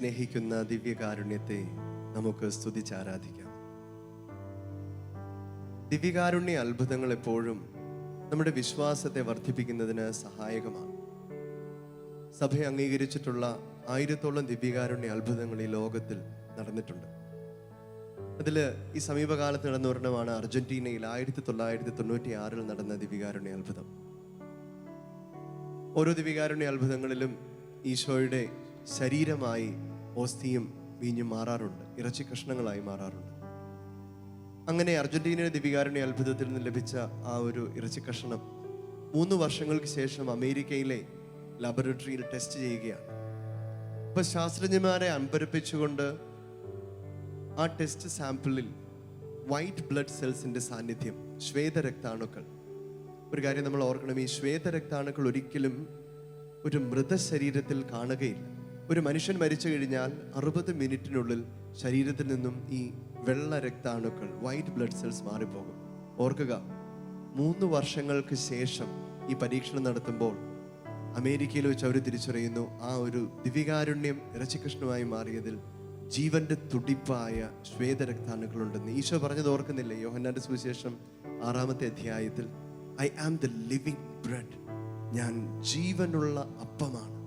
സ്നേഹിക്കുന്ന ദിവ്യകാരുണ്യത്തെ നമുക്ക് സ്തുതിച്ചാരാധിക്കാം. ദിവ്യകാരുണ്യ അത്ഭുതങ്ങൾ എപ്പോഴും നമ്മുടെ വിശ്വാസത്തെ വർദ്ധിപ്പിക്കുന്നതിന് സഹായകമാണ്. സഭ അംഗീകരിച്ചിട്ടുള്ള ആയിരത്തോളം ദിവ്യകാരുണ്യ അത്ഭുതങ്ങൾ ഈ ലോകത്തിൽ നടന്നിട്ടുണ്ട്. അതിൽ ഈ സമീപകാലത്ത് നടന്ന ഒരെണ്ണമാണ് അർജന്റീനയിൽ ആയിരത്തി തൊള്ളായിരത്തി തൊണ്ണൂറ്റി ആറിൽ നടന്ന ദിവ്യകാരുണ്യ അത്ഭുതം. ഓരോ ദിവ്യകാരുണ്യ അത്ഭുതങ്ങളിലും ഈശോയുടെ ശരീരമായി ഓസ്തിയും വീഞ്ഞും മാറാറുണ്ട്. ഇറച്ചി കഷ്ണങ്ങളായി മാറാറുണ്ട്. അങ്ങനെ അർജന്റീനയുടെ ദിവ്യകാരുണ്യ അത്ഭുതത്തിൽ നിന്ന് ലഭിച്ച ആ ഒരു ഇറച്ചി കഷ്ണം മൂന്ന് വർഷങ്ങൾക്ക് ശേഷം അമേരിക്കയിലെ ലബോറട്ടറിയിൽ ടെസ്റ്റ് ചെയ്യുകയാണ്. അപ്പൊ ശാസ്ത്രജ്ഞന്മാരെ അമ്പരപ്പിച്ചുകൊണ്ട് ആ ടെസ്റ്റ് സാമ്പിളിൽ വൈറ്റ് ബ്ലഡ് സെൽസിന്റെ സാന്നിധ്യം ശ്വേതരക്താണുക്കൾ. ഒരു കാര്യം നമ്മൾ ഓർക്കണം ഈ ശ്വേതരക്താണുക്കൾ ഒരിക്കലും ഒരു മൃതശരീരത്തിൽ കാണുകയില്ല. ഒരു മനുഷ്യൻ മരിച്ചു കഴിഞ്ഞാൽ അറുപത് മിനിറ്റിനുള്ളിൽ ശരീരത്തിൽ നിന്നും ഈ വെള്ള രക്താണുക്കൾ വൈറ്റ് ബ്ലഡ് സെൽസ് മാറിപ്പോകും. ഓർക്കുക മൂന്ന് വർഷങ്ങൾക്ക് ശേഷം ഈ പരീക്ഷണം നടത്തുമ്പോൾ അമേരിക്കയിൽ വെച്ച് അവർ തിരിച്ചറിയുന്നു ആ ഒരു ദിവ്യകാരുണ്യം ഇറച്ചിക്കഷ്ണമായി മാറിയതിൽ ജീവന്റെ തുടിപ്പായ ശ്വേതരക്താണുക്കളുണ്ടെന്ന്. ഈശോ പറഞ്ഞത് ഓർക്കുന്നില്ലേ? യോഹന്നാന്റെ സുവിശേഷം ആറാമത്തെ അധ്യായത്തിൽ I am the living bread ഞാൻ ജീവനുള്ള അപ്പമാണ്.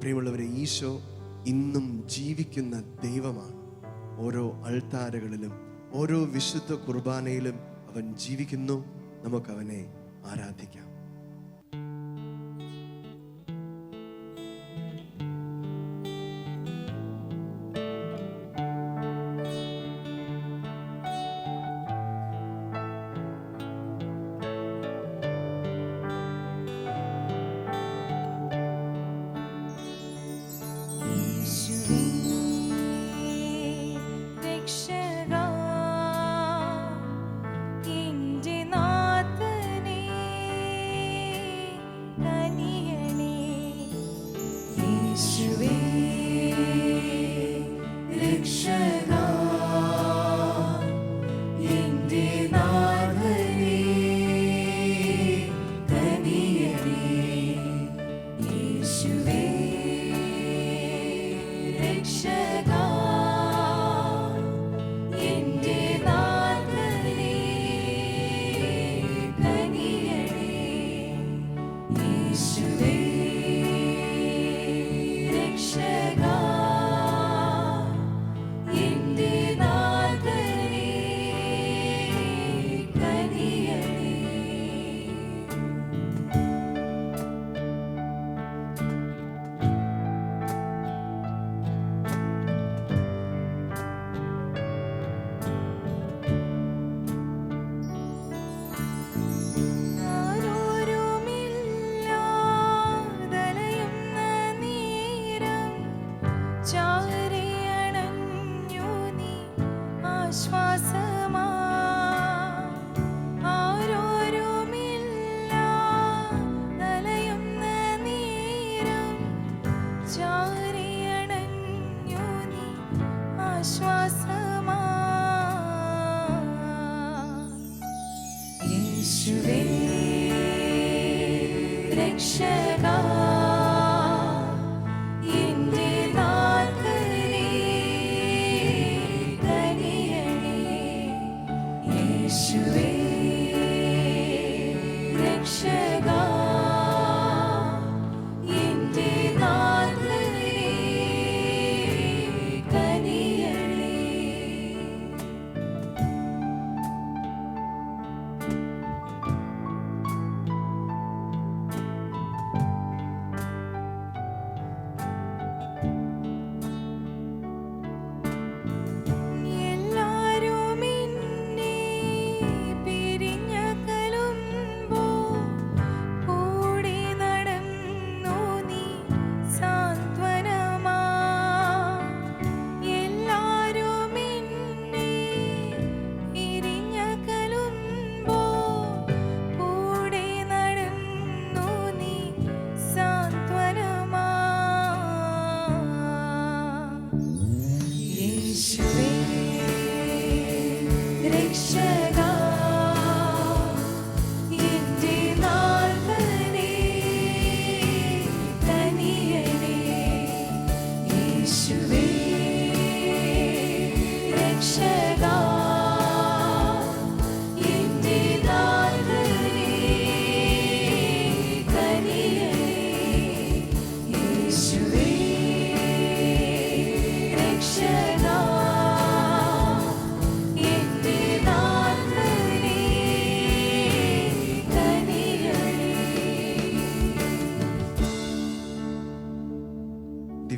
പ്രിയമുള്ളവരെ ഈശോ ഇന്നും ജീവിക്കുന്ന ദൈവമാണ്. ഓരോ അൾത്താരകളിലും ഓരോ വിശുദ്ധ കുർബാനയിലും അവൻ ജീവിക്കുന്നു. നമുക്കവനെ ആരാധിക്കാം. രക്ഷകാ ആശ്വാസമാ. യേശുവേ രക്ഷകാ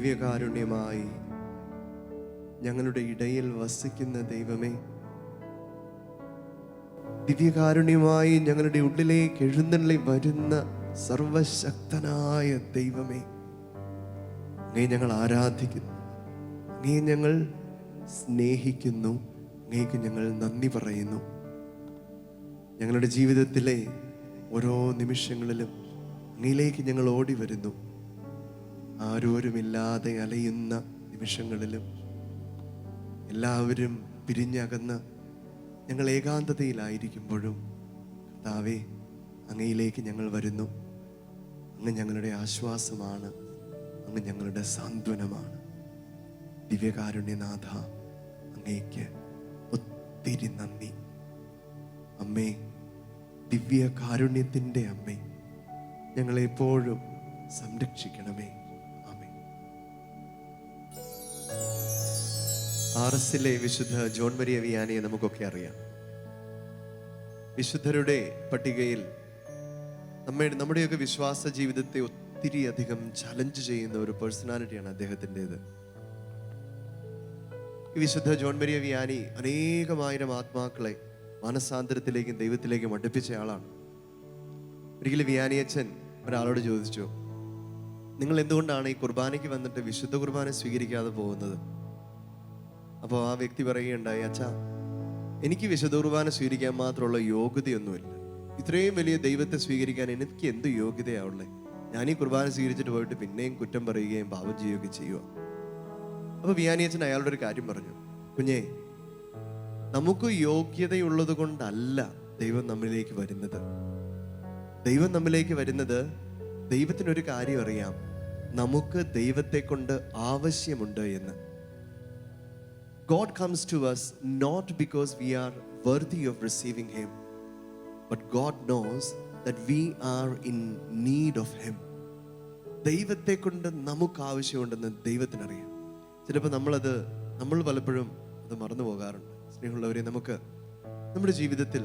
ദിവ്യകാരുണ്യമായി ഞങ്ങളുടെ ഇടയിൽ വസിക്കുന്ന ദൈവമേ ദിവ്യകാരുണ്യമായി ഞങ്ങളുടെ ഉള്ളിലേക്ക് എഴുന്നള്ളി വരുന്ന സർവശക്തനായ ദൈവമേ അങ്ങേ ഞങ്ങൾ ആരാധിക്കുന്നു അങ്ങേ ഞങ്ങൾ സ്നേഹിക്കുന്നു അങ്ങേക്ക് ഞങ്ങൾ നന്ദി പറയുന്നു. ഞങ്ങളുടെ ജീവിതത്തിലെ ഓരോ നിമിഷങ്ങളിലും അങ്ങയിലേക്ക് ഞങ്ങൾ ഓടി വരുന്നു. ആരോരുമില്ലാതെ അലയുന്ന നിമിഷങ്ങളിലും എല്ലാവരും പിരിഞ്ഞകന്ന് ഞങ്ങൾ ഏകാന്തതയിലായിരിക്കുമ്പോഴും കർത്താവേ അങ്ങയിലേക്ക് ഞങ്ങൾ വരുന്നു. അങ്ങ് ഞങ്ങളുടെ ആശ്വാസമാണ്. അങ്ങ് ഞങ്ങളുടെ സാന്ത്വനമാണ്. ദിവ്യകാരുണ്യനാഥ അങ്ങേക്ക് ഒത്തിരി നന്ദി. അമ്മേ ദിവ്യകാരുണ്യത്തിന്റെ അമ്മേ ഞങ്ങളെപ്പോഴും സംരക്ഷിക്കണമേ. ആർ എസിലെ വിശുദ്ധ ജോൺ മരിയ വിയാനിയെ നമുക്കൊക്കെ അറിയാം. വിശുദ്ധരുടെ പട്ടികയിൽ നമ്മുടെ നമ്മുടെയൊക്കെ വിശ്വാസ ജീവിതത്തെ ഒത്തിരി അധികം ചലഞ്ച് ചെയ്യുന്ന ഒരു പേഴ്സണാലിറ്റിയാണ് അദ്ദേഹത്തിന്റെത്. ഈ വിശുദ്ധ ജോൺ മരിയ വിയാനി അനേകമായിരം ആത്മാക്കളെ മനസാന്തരത്തിലേക്കും ദൈവത്തിലേക്കും അടുപ്പിച്ച ആളാണ്. ഒരിക്കലും വിയാനിയച്ഛൻ ഒരാളോട് ചോദിച്ചു നിങ്ങൾ എന്തുകൊണ്ടാണ് ഈ കുർബാനയ്ക്ക് വന്നിട്ട് വിശുദ്ധ കുർബാന സ്വീകരിക്കാതെ പോകുന്നത്? അപ്പോൾ ആ വ്യക്തി പറയുകയുണ്ടായി അച്ഛാ എനിക്ക് വിശുദ്ധ കുർബാന സ്വീകരിക്കാൻ മാത്രമുള്ള യോഗ്യതയൊന്നുമില്ല. ഇത്രയും വലിയ ദൈവത്തെ സ്വീകരിക്കാൻ എനിക്ക് എന്ത് യോഗ്യതയാവുള്ളേ ഞാൻ ഈ കുർബാന സ്വീകരിച്ചിട്ട് പോയിട്ട് പിന്നെയും കുറ്റം പറയുകയും പാപം ചെയ്യുകയും ചെയ്യുക അപ്പോൾ വിയാനിയച്ചൻ അയാളുടെ ഒരു കാര്യം പറഞ്ഞു. കുഞ്ഞേ നമുക്ക് യോഗ്യതയുള്ളത് കൊണ്ടല്ല ദൈവം നമ്മിലേക്ക് വരുന്നത്. ദൈവം നമ്മിലേക്ക് വരുന്നത് ദൈവത്തിനൊരു കാര്യം അറിയാം. നമുക്ക് ദൈവത്തെ കൊണ്ട് ആവശ്യമുണ്ട് എന്ന്. God comes to us not because we are worthy of receiving him but God knows that we are in need of him ദൈവത്തെ കൊണ്ട് നമുക്ക് ആവശ്യമുണ്ടെന്ന് ദൈവത്തിനറിയാം. ചിലപ്പോൾ നമ്മളത് നമ്മൾ പലപ്പോഴും അത് മറന്നു പോകാറുണ്ട്. സ്നേഹമുള്ളവരെ നമുക്ക് നമ്മുടെ ജീവിതത്തിൽ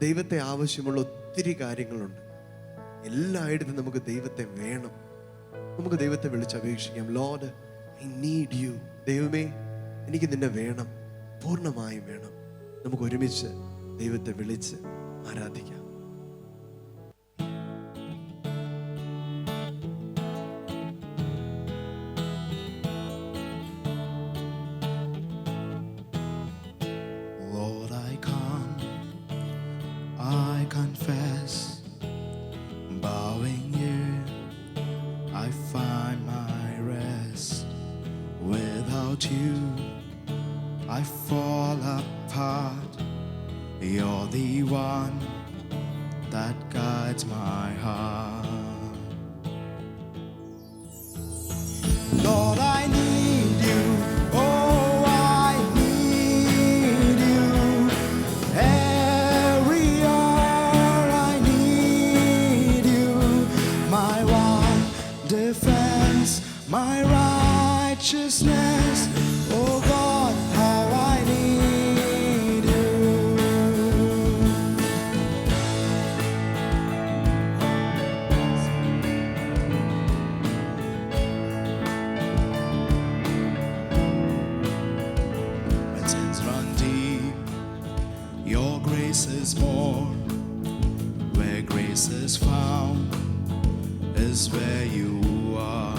ദൈവത്തെ ആവശ്യമുള്ള ഒത്തിരി കാര്യങ്ങളുണ്ട്. എല്ലായിടത്തും നമുക്ക് ദൈവത്തെ വേണം. നമുക്ക് ദൈവത്തെ വിളിച്ചപേക്ഷിക്കാം ലോഡ് ഐ നീഡ് യു ദൈവമേ എനിക്ക് നിന്നെ വേണം. പൂർണമായും വേണം. നമുക്ക് ഒരുമിച്ച് ദൈവത്തെ വിളിച്ച് ആരാധിക്കാം. Is found is where you are.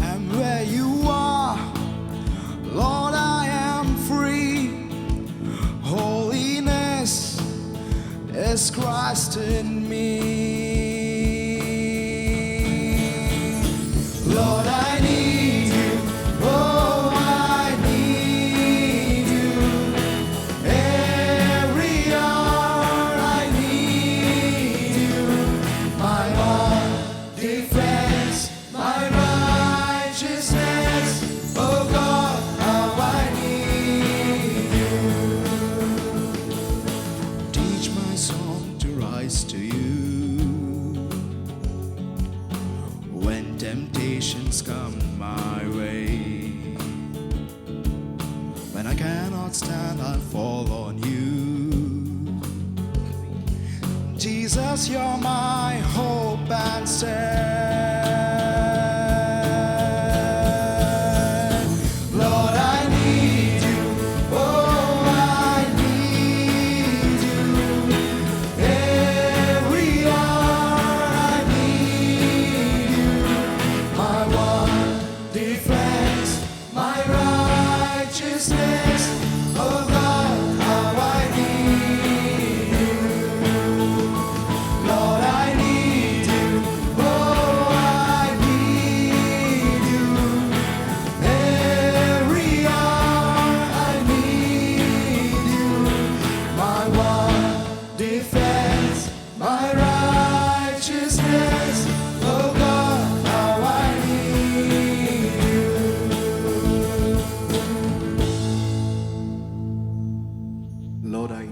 And where you are, Lord, I am free. Holiness is Christ in me. Lord, I Jesus, you're my hope and stand.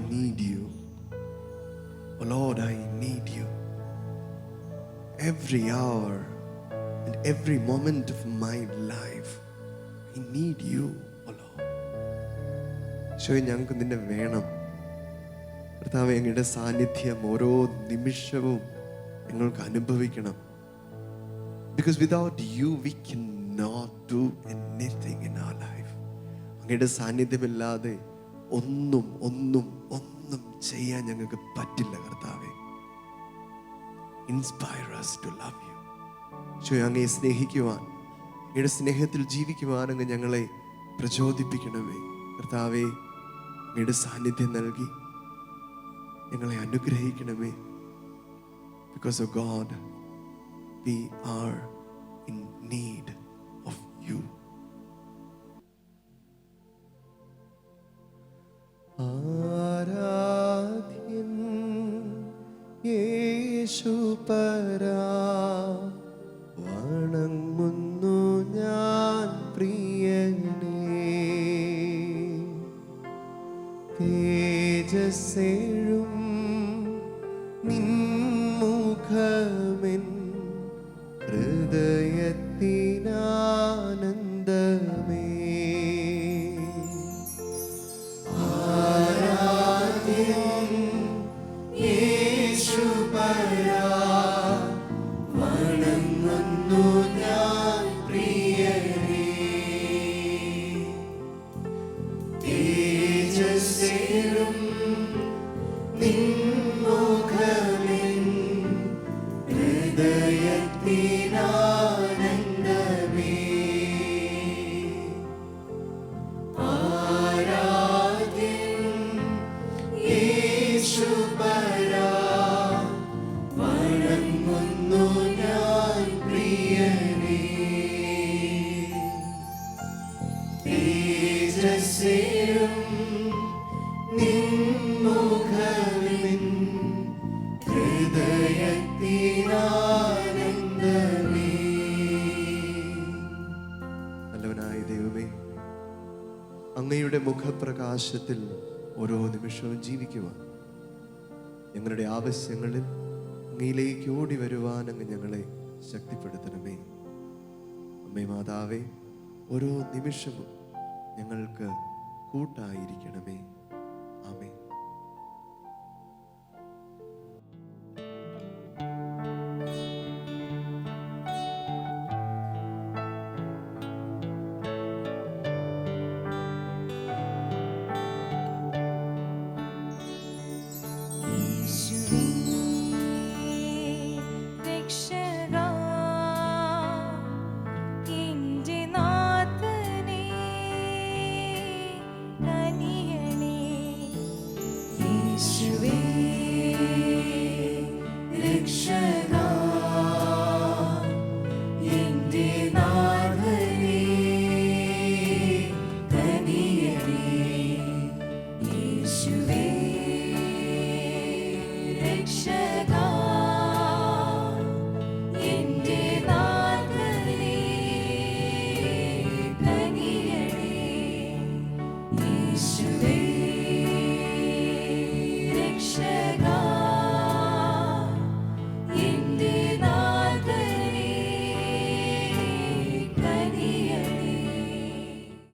Need you. Oh, Lord, I need you. Every hour and every moment of my life, I need you, oh Lord. ശോ ഞങ്ങൾക്ക് നിന്നെ വേണം കർത്താവ് ഞങ്ങളുടെ സാന്നിധ്യം ഓരോ നിമിഷവും ഞങ്ങൾക്ക് അനുഭവിക്കണം because without you we can not do anything in our life അങ്ങയുടെ സാന്നിധ്യമില്ലാതെ ഒന്നും ഒന്നും ഒന്നും ചെയ്യാൻ ഞങ്ങൾക്ക് പറ്റില്ല കർത്താവെ. Inspire us to love you so അങ്ങയെ സ്നേഹിക്കുവാൻ അങ്ങയുടെ സ്നേഹത്തിൽ ജീവിക്കുവാൻ അങ്ങ് ഞങ്ങളെ പ്രചോദിപ്പിക്കണമേ. കർത്താവെ അങ്ങയുടെ സാന്നിധ്യം നൽകി ഞങ്ങളെ അനുഗ്രഹിക്കണമേ. Because of God we are in need of you Super. മുഖപ്രകാശത്തിൽ ഓരോ നിമിഷവും ജീവിക്കുവാൻ. ഞങ്ങളുടെ ആവശ്യങ്ങളിൽ അങ്ങയിലേക്ക് ഓടി വരുവാൻ അങ്ങ് ഞങ്ങളെ ശക്തിപ്പെടുത്തണമേ. അമ്മേ മാതാവേ ഓരോ നിമിഷവും ഞങ്ങൾക്ക് കൂട്ടായിരിക്കണമേ.